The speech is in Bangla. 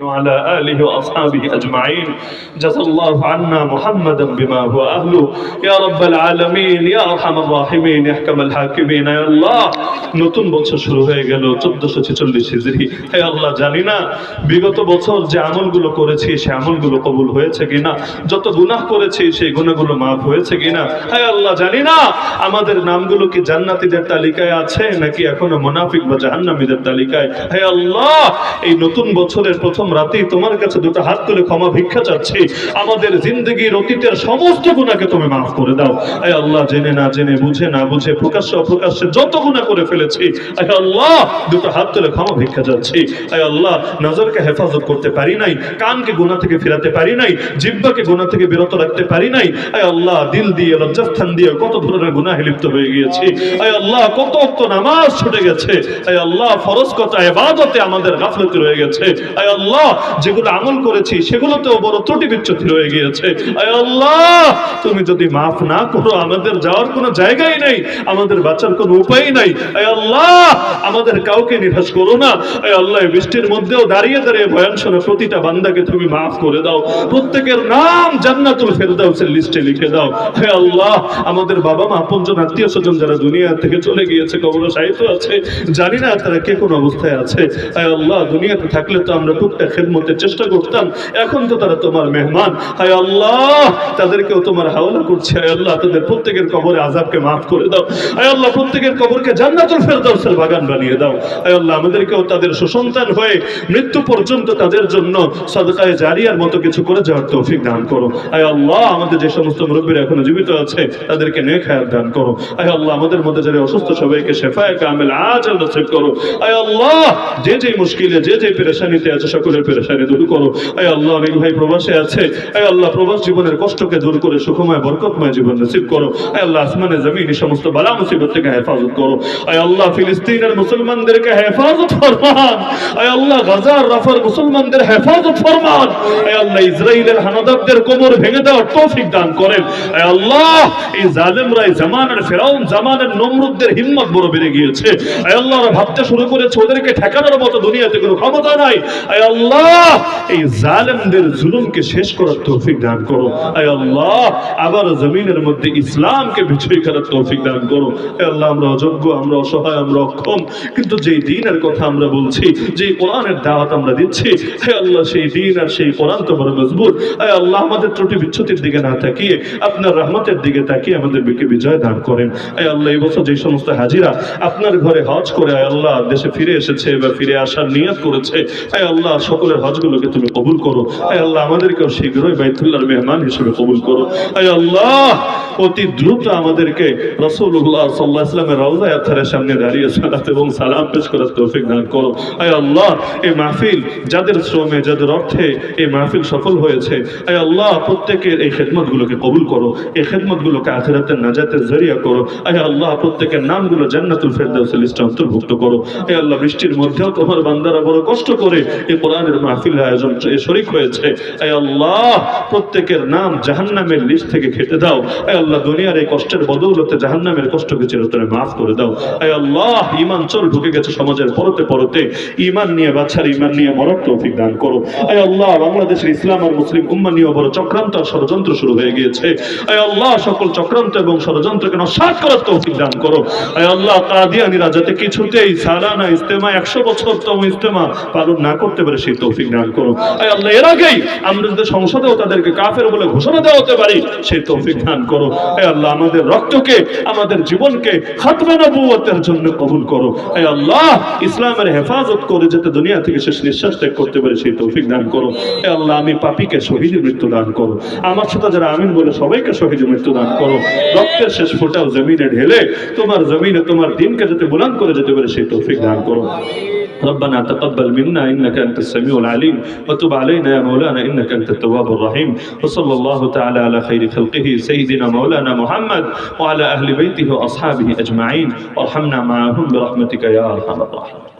وعلى آله وأصحابه أجمعين جزا الله عنا محمدا بما هو أهله يا رب العالمين يا أرحم الراحمين يا أحكم الحاكمين يا الله নতুন বছর শুরু হয়ে গেল চোদ্দশো ছেচল্লিশ হিজড়ি হে আল্লাহ জানি না বিগত বছর যে আমলগুলো করেছি সে আমলগুলো কবুল হয়েছে কিনা যত গুনাহ করেছি সেই গুণাগুলো মাফ হয়েছে কিনা হে আল্লাহ জানি না আমাদের নামগুলো কি জান্নাতীদের তালিকায় আছে নাকি এখনো মুনাফিক বা জাহান্নামীদের তালিকায় হে আল্লাহ এই নতুন বছরের প্রথম রাতেই তোমার কাছে দুটো হাত তুলে ক্ষমা ভিক্ষা চাচ্ছি। আমাদের জিন্দগির অতীতের সমস্ত গুণাকে তুমি মাফ করে দাও। হে আল্লাহ, জেনে না জেনে, বুঝে না বুঝে, প্রকাশ্য অপ্রকাশ্যে যত গুণা করে ফেলেছি হে আল্লাহ, দুটো হাত তুলে ক্ষমা ভিক্ষা চাচ্ছি। হে আল্লাহ, নজরকে হেফাজত করতে পারি নাই, কানকে গুণা থেকে ফেরাতে পারি নাই, জিব্বাকে গুণা থেকে বিরত রাখতে পারি নাই। হে আল্লাহ, দিল দিয়ে, লজ্জাস্থান দিয়ে কত ধরনের গুনাহে লিপ্ত হয়ে গিয়েছি। হে আল্লাহ, কত অক্ত নামাজ ছুটে গেছে। হে আল্লাহ, ফরজ কত এবাদতে আমাদের গাফলতি রয়ে গেছে। হে আল্লাহ যেগুলো আমল করেছি, সেগুলোতেও বড় ত্রুটি বিচ্যুতি রয়ে গিয়েছে। আল্লাহ, তুমি যদি মাফ না করো, আমাদের যাওয়ার কোনো জায়গাই নেই, আমাদের বাঁচার কোনো উপায় নাই। আল্লাহ আমাদের কাউকে নিরাশ করো না। আল্লাহ বৃষ্টির মধ্যেও দাঁড়িয়ে দাঁড়িয়ে বয়ান শোনা প্রতিটা বান্দাকে তুমি মাফ করে দাও। প্রত্যেকের নাম জান্নাতুল ফেরদাউসের লিস্টে লিখে দাও। হে আল্লাহ, আমাদের বাবা মা, আপনজন, আত্মীয় স্বজন যারা দুনিয়া থেকে চলে গিয়েছে, কবর সাহিত্য আছে, জানি না তারা কে কোন অবস্থায় আছে। হে আল্লাহ, দুনিয়াতে থাকলে তো আমরা টুকটা খেদমতের চেষ্টা করতাম, এখন তো তারা তোমার মেহমান। হে আল্লাহ, তাদেরকেও তোমার হাওলা করছে। হে আল্লাহ, তাদের প্রত্যেকের কবরে আজাবকে মাফ করে দাও। হে আল্লাহ, প্রত্যেকের কবরকে জান্নাতুল ফেরদাউসের বাগান বানিয়ে দাও। হে আল্লাহ, আমাদেরকেও তাদের সুসন্তান হয়ে মৃত্যু পর্যন্ত তাদের জন্য সদকায়ে জারিয়ার মতো কিছু করে যাওয়ার তৌফিক দান করো। আয় আল্লাহ, আমাদের যে সমস্ত মুরব্বীরা এখনও জীবিত আছে, তাদেরকে নেক হায়াত দান করো। আয় আল্লাহ, আমাদের মধ্যে যারা অসুস্থ, সবাইকে শেফায় কামেল আজ নসিব করো। আয় আল্লাহ, যে যে মুশকিলে, যে যে পেরেশানিতে আছে, সকলের পেরেশানি দূর করো। আয় আল্লাহ অনেক ভাই প্রবাসে আছে। আয় আল্লাহ, প্রবাস জীবনের কষ্টকে দূর করে সুখময়, বরকতময় জীবন নসিব করো। আয় আল্লাহ, আসমানে, জমিন এই সমস্ত বালা মুসিবত থেকে হেফাজত করো। আয় আল্লাহ, ফিলিস্তিনের মুসলমানদেরকে হেফাজত ফরমান। আয় আল্লাহ, গাজার, রাফার মুসলমানদের হেফাজত ফরমান। আয় আল্লাহ ইসরায়েলের হানাদারদের কোমর ভেঙে দেওয়ার তৌফিক দান করেন। আয় আল্লাহ, এই জালেমরা, এই জামানের ফেরাউন, জামানের নমরুদদের হিম্মত বড় বেড়ে গিয়েছে। আয় আল্লাহ ভাবতে শুরু করেছে, ওদেরকে ঠেকানোর মতো দুনিয়াতে কোনো ক্ষমতা নাই। আয় আল্লাহ এই জালেমদের জুলুমকে শেষ করার তৌফিক দান করো। আয় আল্লাহ, আবার জমিনের মধ্যে ইসলামকে বিজয়ী করার তৌফিক দান করো। আয় আল্লাহ, আমরা অযোগ্য, আমরা অসহায়, আমরা অক্ষম। কিন্তু যেই দিনের কথা আমরা বলছি যে কোরআনের দাওয়াত আমরা দিচ্ছি, হে আল্লাহ, সেই দিন আর সেই কোরআন তো বড় মজবুত। হে আল্লাহ, আমাদের ত্রুটি বিচ্ছুতির দিকে না তাকিয়ে, আপনার রহমতের দিকে তাকিয়ে আমাদের বিকে বিজয় দান করেন। হে আল্লাহ, এই বছর যে সমস্ত হাজিরা আপনার ঘরে হজ করে হে আল্লাহ, দেশে ফিরে এসেছে বা ফিরে আসার নিয়ত করেছে। হে আল্লাহ, সকলের হজগুলোকে তুমি কবুল করো। আল্লাহ আমাদেরকেও শীঘ্রই বাইতুল্লাহর মেহমান হিসেবে কবুল করো। আল্লাহ অতি দ্রুত আমাদেরকে রসুল্লাহ সাল্লাহ ইসলামের রওজা ইয়াত্রার সামনে দাঁড়িয়ে সালাত এবং সালাম পেশ করার তৌফিক দান করো। আয় আল্লাহ, এই মাহফিল যাদের শ্রমে, যাদের অর্থে এই মাহফিল সফল হয়েছে, আয় আল্লাহ, প্রত্যেকের এই খেদমতগুলোকে কবুল করো, এই খেদমতগুলোকে আখেরাতের নাজাতের জরিয়া করো। আয় আল্লাহ, প্রত্যেকের নামগুলো জান্নাতুল ফেরদাউস লিস্টে অন্তর্ভুক্ত করো। আয় আল্লাহ, বৃষ্টির মধ্যেও তোমার বান্দারা বড় কষ্ট করে এই কোরআনের মাহফিল আয়োজন শরিক হয়েছে। আয় আল্লাহ, প্রত্যেকের নাম জাহান্নামের লিস্ট থেকে খেতে দাও। আয় আল্লাহ দুনিয়ার এই কষ্টের বদৌলতে জাহান্নামের কষ্টকে চিরতরে মাফ করে দাও। আয় আল্লাহ ইমান চল ঢুকে গেছে সমাজের পরতে পরতে। ইমান নিয়ে বাচ্চার ইমান নিয়ে মরক তৌফিক দান করো। আয় আল্লাহ, বাংলাদেশের ইসলাম আর মুসলিম উম্মা নিয়ে বড় চক্রান্ত আর ষড়যন্ত্র শুরু হয়ে গিয়েছে। আয় আল্লাহ, সকল চক্রান্ত এবং ষড়যন্ত্রকে নস্বাত করার তৌফিক দান করো। আয় আল্লাহ কাদিয়ানিরা যাতে কিছুতেই সালানা ইস্তেমা একশো বছর তম ইস্তেমা পালন না করতে পারে সেই তৌফিক দান করো। আয় আল্লাহ, এর আগেই আমরা যদি সংসদেও তাদেরকে কাফের বলে ঘোষণা দেওয়া হতে পারি, সেই তৌফিক দান করো। আয় আল্লাহ, আমাদের রক্তকে, আমাদের জীবনকে খাতমে নবুয়তের জন্য কবুল করো। আয় আল্লাহ, ইসলামের হেফাজত করে যাতে দুনিয়া থেকে শেষ নিঃশ্বাস ত্যাগ করতে পারে, সেই তৌফিক দান করো। আয় আল্লাহ, আমি পাপিকে শহীদের মৃত্যু দান করো। আমার সাথে যারা আমিন বলে, সবাইকে শহীদের মৃত্যু দান করো। রক্তের শেষ ফোটাও জমিনে ঢেলে, তোমার জমিনে তোমার দিনকে যাতে বুলান করে যেতে পারে, সেই তৌফিক দান করো। ربنا تقبل منا إنك أنت السميع العليم وتب علينا يا مولانا إنك أنت التواب الرحيم وصلى الله تعالى على خير خلقه سيدنا مولانا محمد وعلى أهل بيته وأصحابه أجمعين وارحمنا معهم برحمتك يا أرحم الراحمين